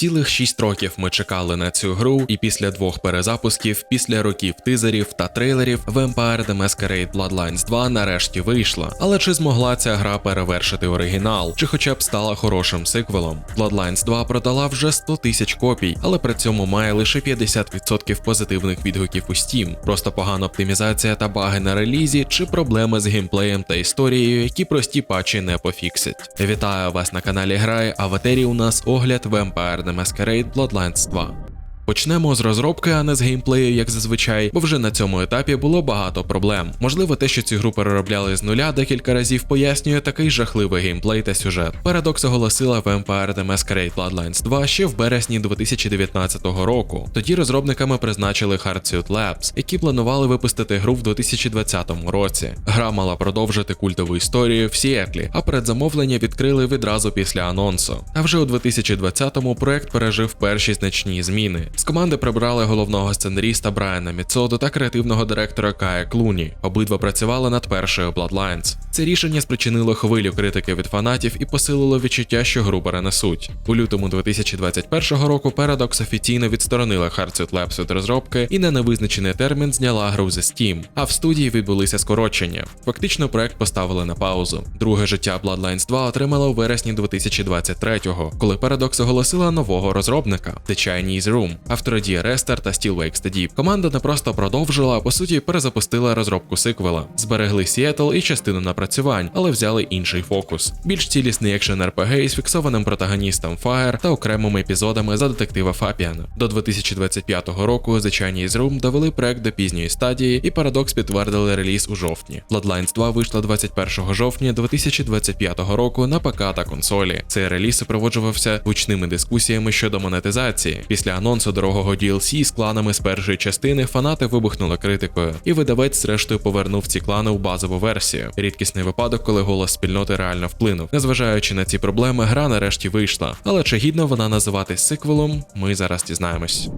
Цілих 6 років ми чекали на цю гру, і після двох перезапусків, після років тизерів та трейлерів, Vampire The Masquerade Bloodlines 2 нарешті вийшла. Але чи змогла ця гра перевершити оригінал, чи хоча б стала хорошим сиквелом? Bloodlines 2 продала вже 100 тисяч копій, але при цьому має лише 50% позитивних відгуків у Steam. Просто погана оптимізація та баги на релізі, чи проблеми з геймплеєм та історією, які прості патчі не пофіксять. Вітаю вас на каналі Грай, а в етері у нас огляд Vampire Masquerade Bloodlines 2. Почнемо з розробки, а не з геймплею, як зазвичай, бо вже на цьому етапі було багато проблем. Можливо, те, що цю гру переробляли з нуля декілька разів, пояснює такий жахливий геймплей та сюжет. Paradox оголосила Vampire The Masquerade Bloodlines 2 ще в березні 2019 року. Тоді розробниками призначили Hardsuit Labs, які планували випустити гру в 2020 році. Гра мала продовжити культову історію в Сіетлі, а передзамовлення відкрили відразу після анонсу. А вже у 2020-му проект пережив перші значні зміни. З команди прибрали головного сценаріста Брайана Міцоду та креативного директора Кая Клуні. Обидва працювали над першою Bloodlines. Це рішення спричинило хвилю критики від фанатів і посилило відчуття, що гру перенесуть. У лютому 2021 року Paradox офіційно відсторонила Hardsuit Labs від розробки і на невизначений термін зняла гру зі Steam, а в студії відбулися скорочення. Фактично проект поставили на паузу. Друге життя Bloodlines 2 отримала у вересні 2023-го, коли Paradox оголосила нового розробника The Chinese Room, автори Рестер та Wakes the Команда не просто продовжила, а по суті перезапустила розробку сиквела, зберегли Сіетл і частину напрацювань, але взяли інший фокус. Більш цілісний екшен RPG із фіксованим протагоністом Fire та окремими епізодами за детектива Фапіана. До 2025 року The Chinese Room довели проект до пізньої стадії, і Paradox підтвердили реліз у жовтні. Bloodlines 2 вийшла 21 жовтня 2025 року на ПК та консолі. Цей реліз супроводжувався гучними дискусіями щодо монетизації. Після анонсу дорогого DLC з кланами з першої частини фанати вибухнули критикою, і видавець зрештою повернув ці клани у базову версію. Рідкісний випадок, коли голос спільноти реально вплинув. Незважаючи на ці проблеми, гра нарешті вийшла. Але чи гідно вона називатись сиквелом, ми зараз дізнаємось.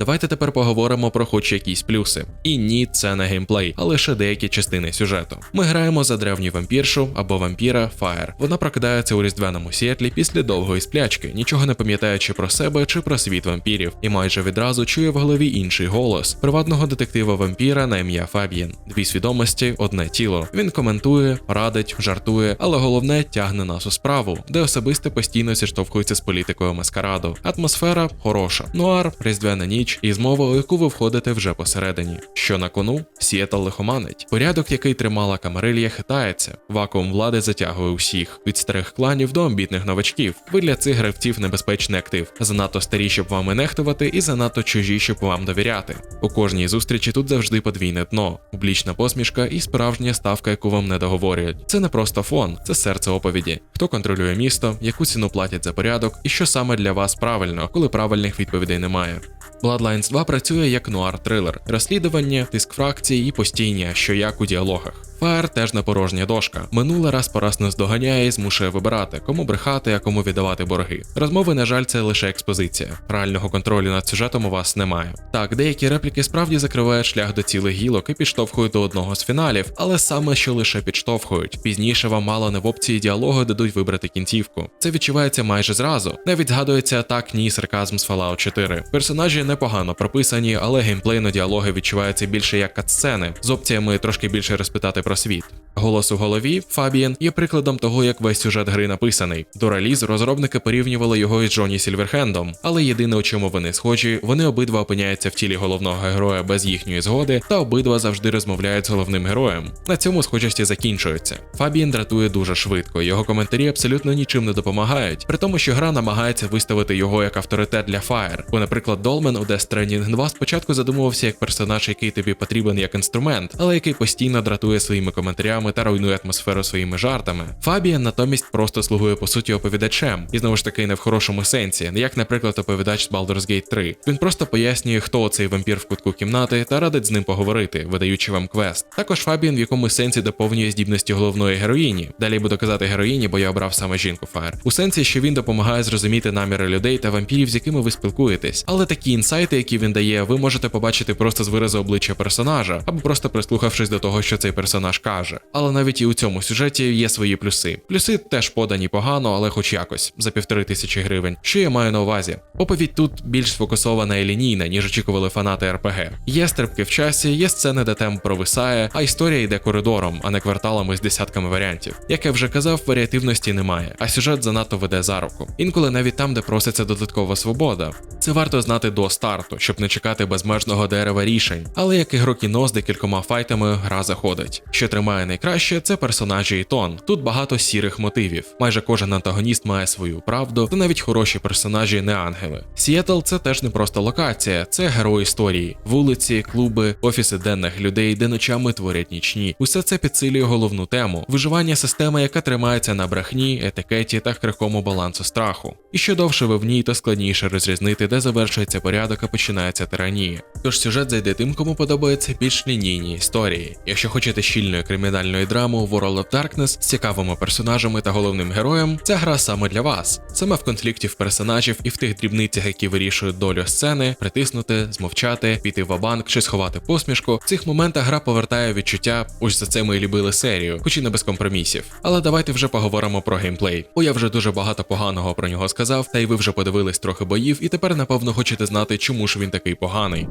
Давайте тепер поговоримо про хоч якісь плюси. І ні, це не геймплей, а лише деякі частини сюжету. Ми граємо за древню вампіршу або вампіра Фаєр. Вона прокидається у різдвяному сіетлі після довгої сплячки, нічого не пам'ятаючи про себе чи про світ вампірів, і майже відразу чує в голові інший голос приватного детектива вампіра на ім'я Фаб'єн. Дві свідомості, одне тіло. Він коментує, радить, жартує, але головне тягне нас у справу, де особисте постійно зіштовхується з політикою маскараду. Атмосфера хороша. Нуар, різдвяна ніч і змова, у яку ви входите вже посередині. Що на кону? Сіетл лихоманить. Порядок, який тримала Камарилья, хитається. Вакуум влади затягує усіх від старих кланів до амбітних новачків. Ви для цих гравців небезпечний актив. Занадто старі, щоб вами нехтувати, і занадто чужі, щоб вам довіряти. У кожній зустрічі тут завжди подвійне дно, публічна посмішка і справжня ставка, яку вам не договорюють. Це не просто фон, це серце оповіді. Хто контролює місто, яку ціну платять за порядок, і що саме для вас правильно, коли правильних відповідей немає. Bloodlines 2 працює як нуар-трилер, розслідування, тиск фракції і постійні, що як у діалогах. Фаєр теж не порожня дошка. Минуле раз по раз нас доганяє і змушує вибирати, кому брехати, а кому віддавати борги. Розмови, на жаль, це лише експозиція. Реального контролю над сюжетом у вас немає. Так, деякі репліки справді закривають шлях до цілих гілок і підштовхують до одного з фіналів, але саме що лише підштовхують. Пізніше вам мало не в опції діалогу дадуть вибрати кінцівку. Це відчувається майже зразу. Навіть згадується так, ні сарказм з Fallout 4. Персонажі непогано прописані, але геймплейно діалоги відчуваються більше як катсцени, з опціями трошки більше розпитати про світ. Голос у голові Фабієн є прикладом того, як весь сюжет гри написаний. До релізу розробники порівнювали його із Джоні Сільверхендом, але єдине, у чому вони схожі, вони обидва опиняються в тілі головного героя без їхньої згоди, та обидва завжди розмовляють з головним героєм. На цьому схожості закінчуються. Фабієн дратує дуже швидко, його коментарі абсолютно нічим не допомагають, при тому, що гра намагається виставити його як авторитет для Fire. Бо, наприклад, Долмен у Death Stranding 2 спочатку задумувався як персонаж, який тобі потрібен як інструмент, але який постійно дратує своїми коментарями та руйнує атмосферу своїми жартами. Фабіан натомість просто слугує по суті оповідачем, і знову ж таки не в хорошому сенсі, як, наприклад, оповідач з Baldur's Gate 3. Він просто пояснює, хто цей вампір в кутку кімнати, та радить з ним поговорити, видаючи вам квест. Також Фабіан в якомусь сенсі доповнює здібності головної героїні. Далі буду казати героїні, бо я обрав саме жінку Фаєр. У сенсі, що він допомагає зрозуміти наміри людей та вампірів, з якими ви спілкуєтесь. Але такі інсайти, які він дає, ви можете побачити просто з виразу обличчя персонажа, або просто прислухавшись до того, що цей персонаж персонаж каже. Але навіть і у цьому сюжеті є свої плюси. Плюси теж подані погано, але хоч якось за півтори тисячі гривень. Що я маю на увазі? Оповідь тут більш сфокусована і лінійна, ніж очікували фанати РПГ. Є стрибки в часі, є сцени, де темп провисає, а історія йде коридором, а не кварталами з десятками варіантів. Як я вже казав, варіативності немає, а сюжет занадто веде за руку. Інколи навіть там, де проситься додаткова свобода. Це варто знати до старту, щоб не чекати безмежного дерева рішень. Але як ігрок кіно з декількома файтами гра заходить. Що тримає найкраще, це персонажі і тон. Тут багато сірих мотивів. Майже кожен антагоніст має свою правду, та навіть хороші персонажі не ангели. Сіетл це теж не просто локація, це герой історії, вулиці, клуби, офіси денних людей, де ночами творять нічні. Усе це підсилює головну тему виживання системи, яка тримається на брехні, етикеті та крихкому балансу страху. І що довше ви в ній, то складніше розрізнити, де завершується порядок, а починається тиранія. Тож сюжет зайде тим, кому подобаються більш лінійні історії. Якщо хочете щільної кримінальної драми World of Darkness з цікавими персонажами та головним героєм, ця гра саме для вас. Саме в конфлікті в персонажів і в тих дрібницях, які вирішують долю сцени, притиснути, змовчати, піти в банк чи сховати посмішку. В цих моментах гра повертає відчуття, ось за це ми і любили серію, хоч і не без компромісів. Але давайте вже поговоримо про геймплей. Бо я вже дуже багато поганого про нього сказав, та й ви вже подивились трохи боїв, і тепер напевно хочете знати, чому ж він такий поганий.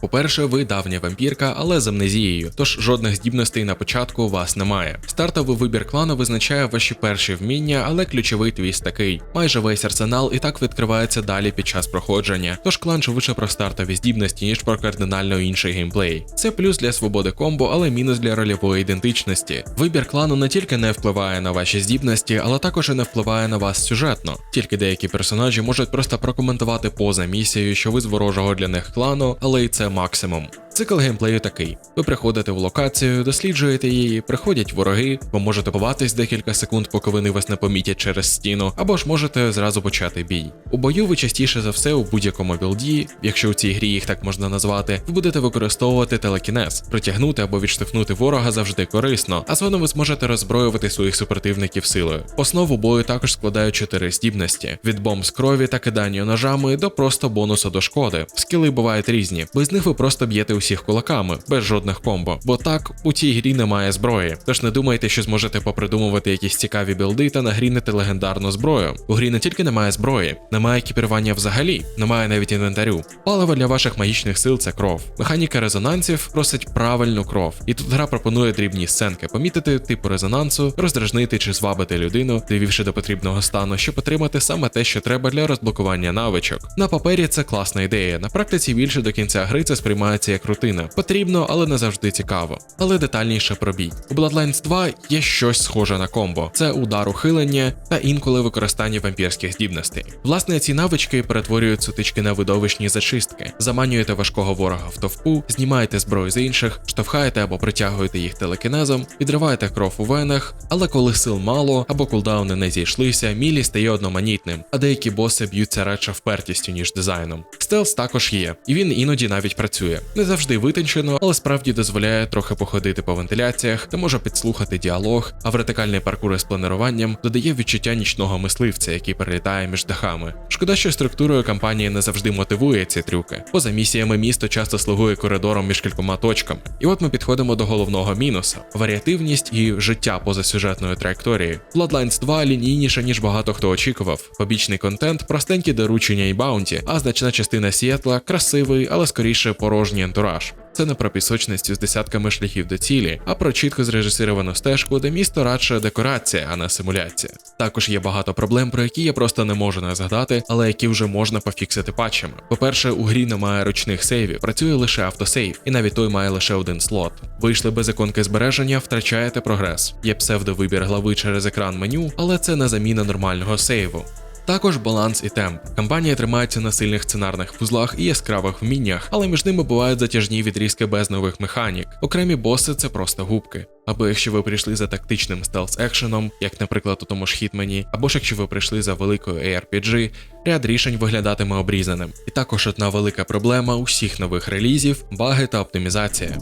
По-перше, ви давня вампірка, але з амнезією, тож жодних здібностей на початку у вас немає. Стартовий вибір клану визначає ваші перші вміння, але ключовий твіст такий: майже весь арсенал і так відкривається далі під час проходження. Тож клан швидше про стартові здібності, ніж про кардинально інший геймплей. Це плюс для свободи комбо, але мінус для рольової ідентичності. Вибір клану не тільки не впливає на ваші здібності, але також і не впливає на вас сюжетно. Тільки деякі персонажі можуть просто прокоментувати поза місією, що ви з ворожого для них клану, але і це максимум. Цикл геймплею такий: ви приходите в локацію, досліджуєте її, приходять вороги, ви можете ховатись декілька секунд, поки вони вас не помітять через стіну, або ж можете зразу почати бій. У бою ви частіше за все у будь-якому білді, якщо у цій грі їх так можна назвати, ви будете використовувати телекінез, притягнути або відштовхнути ворога завжди корисно, а згодом ви зможете роззброювати своїх супротивників силою. Основу бою також складають чотири здібності: від бомб з крові та кидання ножами до просто бонусу до шкоди. Скіли бувають різні, без них ви просто б'єте усіх кулаками, без жодних комбо. Бо так у цій грі немає зброї. Тож не думайте, що зможете попридумувати якісь цікаві білди та нагрінити легендарну зброю. У грі не тільки немає зброї, немає екіпірування взагалі, немає навіть інвентарю. Паливо для ваших магічних сил це кров. Механіка резонансів просить правильну кров, і тут гра пропонує дрібні сценки, помітити типу резонансу, роздражнити чи звабити людину, довівши до потрібного стану, щоб отримати саме те, що треба для розблокування навичок. На папері це класна ідея. На практиці більше до кінця гри це сприймається як рутина. Потрібно, але не завжди цікаво. Але детальніше про бій. У Bloodlines 2 є щось схоже на комбо: це удар ухилення та інколи використання вампірських здібностей. Власне, ці навички перетворюють сутички на видовищні зачистки, заманюєте важкого ворога в товпу, знімаєте зброю з інших, штовхаєте або притягуєте їх телекінезом, відриваєте кров у венах, але коли сил мало або кулдауни не зійшлися, мілі стає одноманітним, а деякі боси б'ються радше впертістю, ніж дизайном. Стелс також є, і він іноді навіть працює. Не завжди витончено, але справді дозволяє трохи походити по вентиляціях та може підслухати діалог, а вертикальний паркур із плануванням додає відчуття нічного мисливця, який перелітає між дахами. Шкода, що структурою кампанії не завжди мотивує ці трюки. Поза місіями місто часто слугує коридором між кількома точками. І от ми підходимо до головного мінуса: варіативність і життя поза сюжетною траєкторією. Bloodlines 2 лінійніше, ніж багато хто очікував. Побічний контент, простенькі доручення і баунті, а значна частина Сіетла красивий, але скоріше порожній антураж. Це не про пісочницю з десятками шляхів до цілі, а про чітко зрежисировану стежку, де місто радше декорація, а не симуляція. Також є багато проблем, про які я просто не можу не згадати, але які вже можна пофіксити патчами. По-перше, у грі немає ручних сейвів, працює лише автосейв, і навіть той має лише один слот. Вийшли без іконки збереження, втрачаєте прогрес. Є псевдовибір глави через екран меню, але це не заміна нормального сейву. Також баланс і темп. Кампанія тримається на сильних сценарних вузлах і яскравих вміннях, але між ними бувають затяжні відрізки без нових механік. Окремі боси це просто губки. Або якщо ви прийшли за тактичним стелс екшеном, як, наприклад, у тому ж Хітмені, або ж якщо ви прийшли за великою ARPG, ряд рішень виглядатиме обрізаним. І також одна велика проблема усіх нових релізів баги та оптимізація.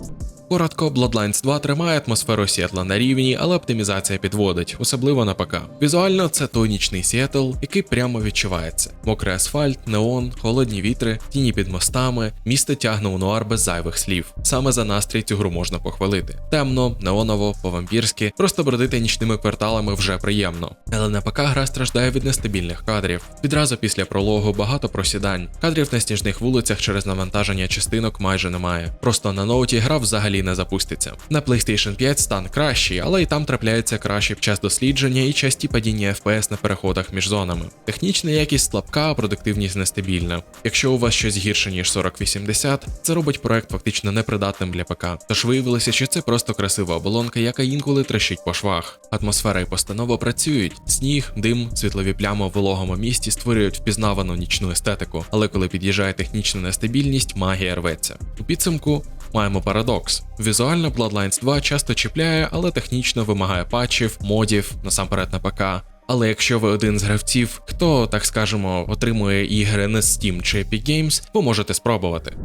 Коротко, Bloodlines 2 тримає атмосферу Сіетла на рівні, але оптимізація підводить, особливо на ПК. Візуально це той нічний Сіетл, який прямо відчувається: мокрий асфальт, неон, холодні вітри, тіні під мостами, місто тягне у нуар без зайвих слів. Саме за настрій цю гру можна похвалити. Темно, неоново постанову, по-вампірськи, просто бродити нічними кварталами вже приємно. Але на ПК гра страждає від нестабільних кадрів. Відразу після прологу багато просідань. Кадрів на сніжних вулицях через навантаження частинок майже немає. Просто на ноуті гра взагалі не запуститься. На PlayStation 5 стан кращий, але і там трапляється краще під час дослідження і часті падіння FPS на переходах між зонами. Технічна якість слабка, а продуктивність нестабільна. Якщо у вас щось гірше ніж 4080, це робить проект фактично непридатним для ПК. Тож виявилося, що це просто красива оболонка, яка інколи трещить по швах. Атмосфера і постанова працюють. Сніг, дим, світлові плями в вологому місті створюють впізнавану нічну естетику. Але коли під'їжджає технічна нестабільність, магія рветься. У підсумку. Маємо парадокс. Візуально Bloodlines 2 часто чіпляє, але технічно вимагає патчів, модів, насамперед на ПК. Але якщо ви один з гравців, хто, так скажемо, отримує ігри не з Steam чи Epic Games, ви можете спробувати.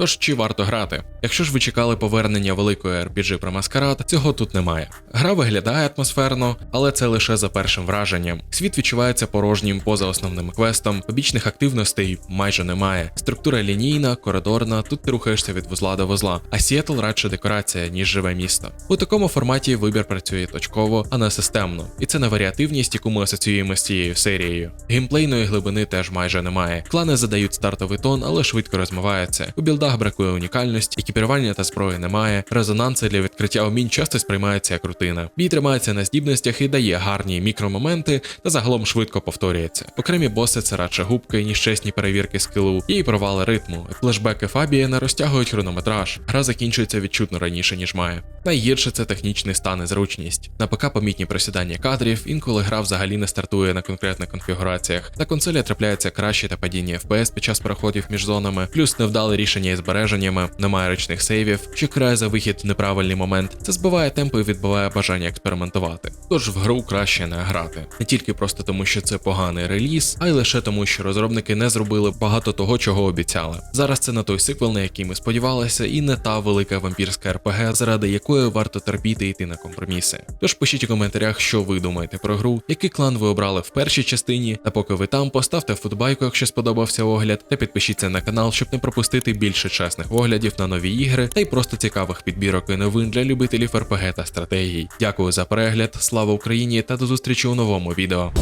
Тож чи варто грати? Якщо ж ви чекали повернення великої RPG про маскарад, цього тут немає. Гра виглядає атмосферно, але це лише за першим враженням. Світ відчувається порожнім поза основним квестом, побічних активностей майже немає. Структура лінійна, коридорна, тут ти рухаєшся від вузла до вузла, а Сіетл радше декорація, ніж живе місто. У такому форматі вибір працює точково, а не системно. І це не варіативність, яку ми асоціюємо з цією серією. Геймплейної глибини теж майже немає. Клани задають стартовий тон, але швидко розмиваються. У білдах бракує унікальності, екіпірування та зброї немає. Резонанси для відкриття умінь часто сприймаються як рутина. Бій тримається на здібностях і дає гарні мікромоменти, та загалом швидко повторюється. Окремі боси це радше губки, ніж чесні перевірки скилу, і провали ритму. Флешбеки Фабієна розтягують хронометраж. Гра закінчується відчутно раніше, ніж має. Найгірше це технічний стан і зручність. На ПК помітні просідання кадрів, інколи гра взагалі не стартує на конкретних конфігураціях. На консолі трапляється краще та падіння FPS під час переходів між зонами, плюс невдале рішення із збереженнями, немає ручних сейвів, чи крає за вихід в неправильний момент. Це збиває темпи і відбиває бажання експериментувати. Тож в гру краще не грати. Не тільки просто тому, що це поганий реліз, а й лише тому, що розробники не зробили багато того, чого обіцяли. Зараз це не той сиквел, на який ми сподівалися, і не та велика вампірська РПГ, заради якої варто терпіти йти на компроміси. Тож пишіть у коментарях, що ви думаєте про гру, який клан ви обрали в першій частині. Та поки ви там, поставте футбайку, якщо сподобався огляд, та підпишіться на канал, щоб не пропустити більше чесних оглядів на нові ігри та й просто цікавих підбірок і новин для любителів РПГ та стратегій. Дякую за перегляд, слава Україні та до зустрічі у новому відео.